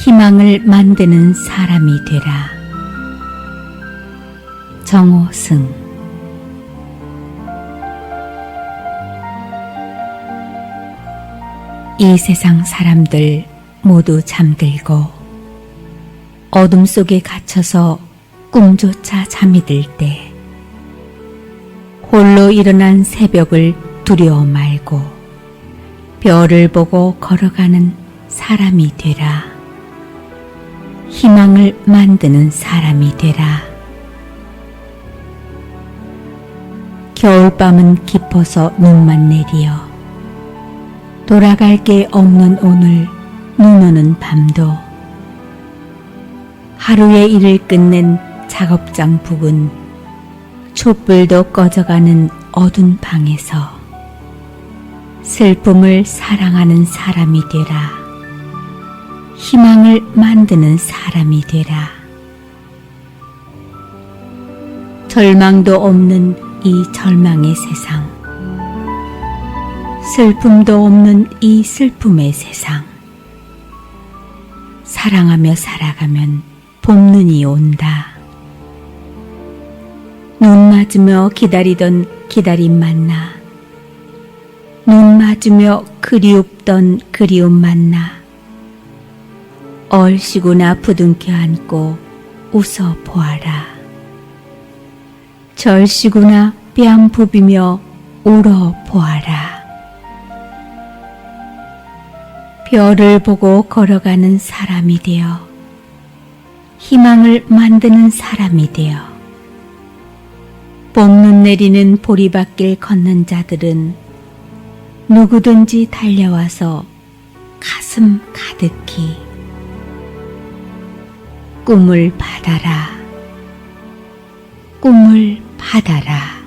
희망을 만드는 사람이 되라. 정호승 이 세상 사람들 모두 잠들고 어둠 속에 갇혀서 꿈조차 잠이 들 때 홀로 일어난 새벽을 두려워 말고 별을 보고 걸어가는 사람이 되라. 희망을 만드는 사람이 되라. 겨울밤은 깊어서 눈만 내리어 돌아갈 게 없는 오늘 눈 오는 밤도 하루의 일을 끝낸 작업장 부근 촛불도 꺼져가는 어두운 방에서 슬픔을 사랑하는 사람이 되라. 희망을 만드는 사람이 되라. 절망도 없는 이 절망의 세상. 슬픔도 없는 이 슬픔의 세상. 사랑하며 살아가면 봄눈이 온다. 눈 맞으며 기다리던 기다림 만나. 눈 맞으며 그리웁던 그리움 만나. 얼씨구나 부둥켜 안고 웃어 보아라. 절씨구나 뺨 부비며 울어 보아라. 별을 보고 걸어가는 사람이 되어 희망을 만드는 사람이 되어 봄눈 내리는 보리밭길 걷는 자들은 누구든지 달려와서 가슴 가득히 꿈을 받아라. 꿈을 받아라.